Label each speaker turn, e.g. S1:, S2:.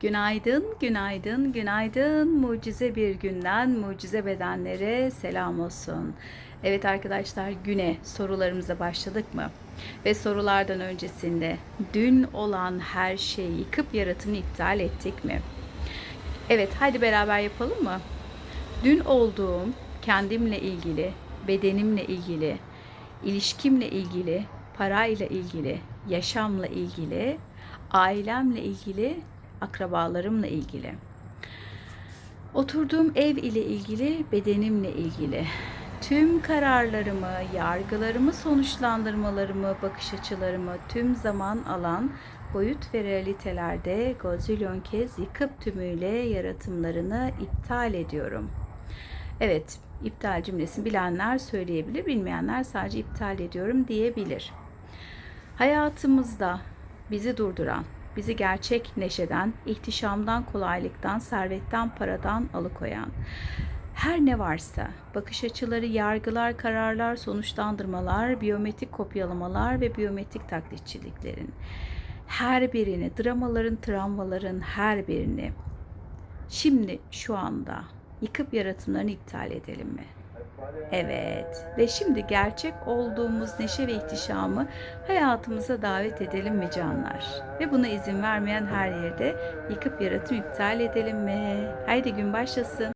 S1: Günaydın, günaydın, günaydın. Mucize bir günden mucize bedenlere selam olsun. Evet arkadaşlar güne sorularımıza başladık mı? Ve sorulardan öncesinde dün olan her şeyi yıkıp yaratımı iptal ettik mi? Evet hadi beraber yapalım mı? Dün olduğum kendimle ilgili, bedenimle ilgili, ilişkimle ilgili, parayla ilgili, yaşamla ilgili, ailemle ilgili, akrabalarımla ilgili. Oturduğum ev ile ilgili, bedenimle ilgili. Tüm kararlarımı, yargılarımı, sonuçlandırmalarımı, bakış açılarımı tüm zaman alan boyut ve realitelerde gazilyon kez yıkıp tümüyle yaratımlarını iptal ediyorum. Evet, iptal cümlesini bilenler söyleyebilir, bilmeyenler sadece iptal ediyorum diyebilir. Hayatımızda bizi durduran, bizi gerçek neşeden, ihtişamdan, kolaylıktan, servetten, paradan alıkoyan. Her ne varsa bakış açıları, yargılar, kararlar, sonuçlandırmalar, biyometrik kopyalamalar ve biyometrik taklitçiliklerin. Her birini, dramaların, travmaların her birini. Şimdi şu anda yıkıp yaratımlarını iptal edelim mi? Evet ve şimdi gerçek olduğumuz neşe ve ihtişamı hayatımıza davet edelim mi canlar? Ve buna izin vermeyen her yerde yıkıp yaratım iptal edelim mi? Haydi gün başlasın.